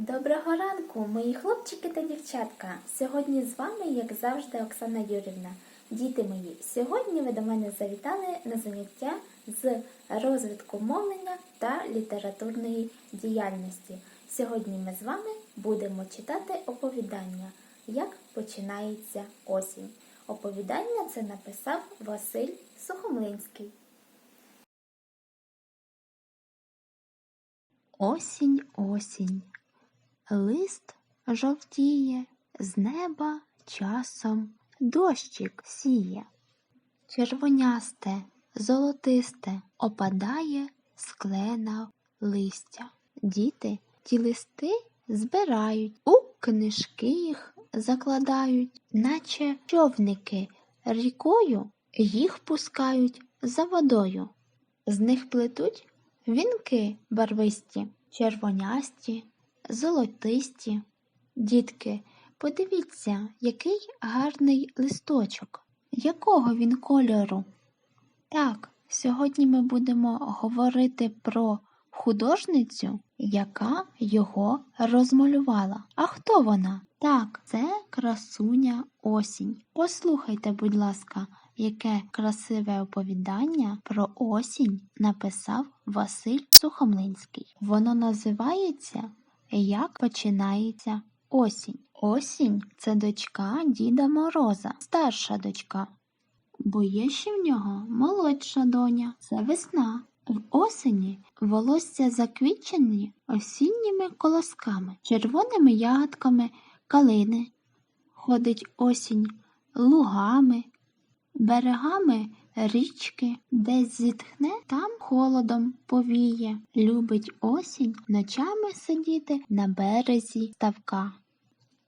Доброго ранку, мої хлопчики та дівчатка. Сьогодні з вами, як завжди, Оксана Юрівна. Діти мої, сьогодні ви до мене завітали на заняття з розвитку мовлення та літературної діяльності. Сьогодні ми з вами будемо читати оповідання, як починається осінь. Оповідання це написав Василь Сухомлинський. Осінь, осінь. Лист жовтіє, з неба часом дощик сіє. Червонясте, золотисте опадає склена листя. Діти ті листи збирають, у книжки їх закладають, наче човники рікою їх пускають за водою. З них плетуть вінки барвисті, червонясті, золотисті. Дітки, подивіться, який гарний листочок. Якого він кольору? Так, сьогодні ми будемо говорити про художницю, яка його розмалювала. А хто вона? Так, це красуня осінь. Послухайте, будь ласка, яке красиве оповідання про осінь написав Василь Сухомлинський. Воно називається Як починається осінь. Осінь це дочка Діда Мороза, старша дочка. Бо є ще в нього молодша доня, це весна. В осені волосся заквітчені осінніми колосками, червоними ягодками калини. Ходить осінь лугами, берегами річки, десь зітхне, там холодом повіє. Любить осінь ночами сидіти на березі ставка.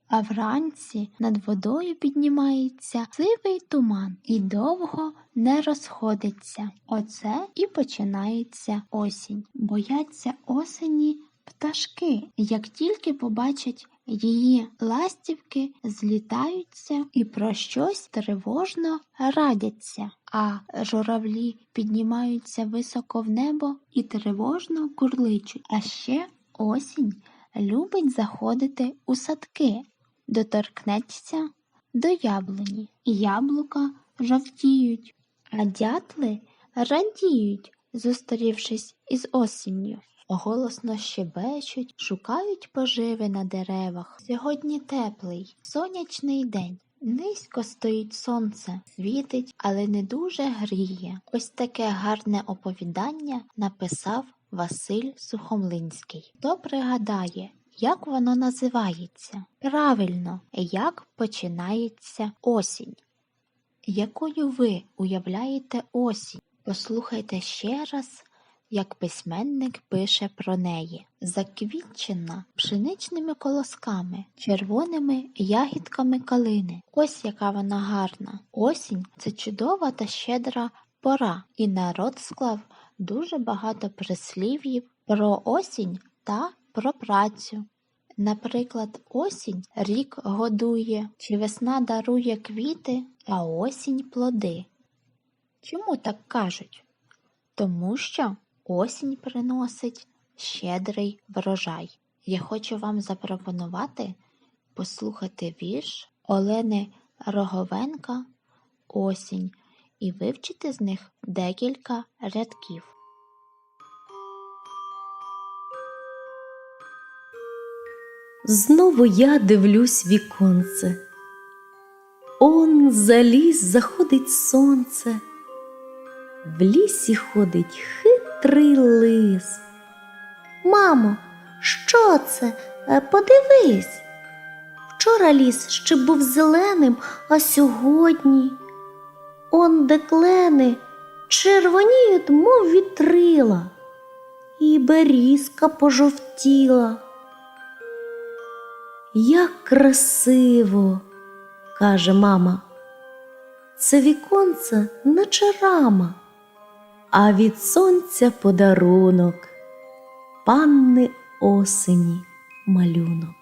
А вранці над водою піднімається сивий туман і довго не розходиться. Оце і починається осінь. Бояться осені пташки. Як тільки побачать її ластівки, злітаються і про щось тривожно радяться. А журавлі піднімаються високо в небо і тривожно курличуть. А ще осінь любить заходити у садки, доторкнеться до яблуні. Яблука жовтіють, а дятли радіють, зустрівшись із осінню. Голосно щебечуть, шукають поживи на деревах. Сьогодні теплий, сонячний день. Низько стоїть сонце, світить, але не дуже гріє. Ось таке гарне оповідання написав Василь Сухомлинський. Хто пригадає, як воно називається? Правильно, як починається осінь. Якою ви уявляєте осінь? Послухайте ще раз, як письменник пише про неї. Заквітчена пшеничними колосками, червоними ягідками калини. Ось яка вона гарна. Осінь це чудова та щедра пора, і народ склав дуже багато прислів'їв про осінь та про працю. Наприклад, осінь рік годує, чи весна дарує квіти, а осінь плоди. Чому так кажуть? Тому що осінь приносить щедрий врожай. Я хочу вам запропонувати послухати вірш Олени Роговенка Осінь і вивчити з них декілька рядків. Знову я дивлюсь віконце. Он за ліс заходить сонце, в лісі ходить хитрий лис. Мамо, що це? Е, Подивись. Вчора ліс ще був зеленим, а сьогодні он де клени червоніють, мов вітрила, і берізка пожовтіла. Як красиво, каже мама. Це віконце наче рама, а від сонця подарунок, панни осені малюнок.